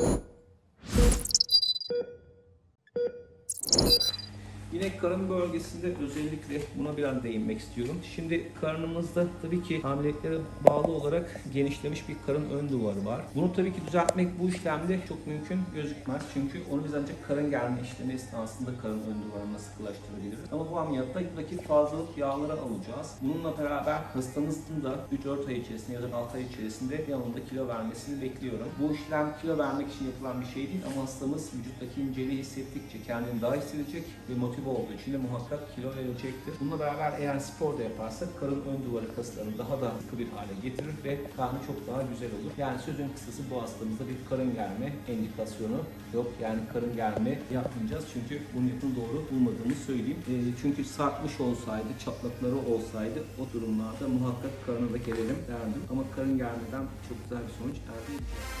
you Yine karın bölgesinde özellikle buna biraz değinmek istiyorum. Şimdi karnımızda tabii ki hamileliklere bağlı olarak genişlemiş bir karın ön duvarı var. Bunu tabii ki düzeltmek bu işlemde çok mümkün gözükmez. Çünkü onu biz ancak karın germe işlemi esnasında karın ön duvarını sıkılaştırabiliriz. Ama bu ameliyatta buradaki fazlalık yağları alacağız. Bununla beraber hastamızın da 3-4 ay içerisinde ya da 6 ay içerisinde yanında kilo vermesini bekliyorum. Bu işlem kilo vermek için yapılan bir şey değil ama hastamız vücuttaki inceliği hissettikçe kendini daha hissedecek ve motive olduğu için de muhakkak kilo verecektir. Bununla beraber eğer spor da yaparsak karın ön duvarı kaslarını daha da sıkı bir hale getirir ve karnı çok daha güzel olur. Yani sözün kısası bu hastamızda bir karın germe endikasyonu yok. Yani karın germe yapmayacağız çünkü bunun yapını doğru bulmadığımı söyleyeyim. Ee, çünkü sarkmış olsaydı, çatlakları olsaydı o durumlarda muhakkak karına da gelelim derdim. Ama karın germeden çok güzel bir sonuç elde edeceğiz.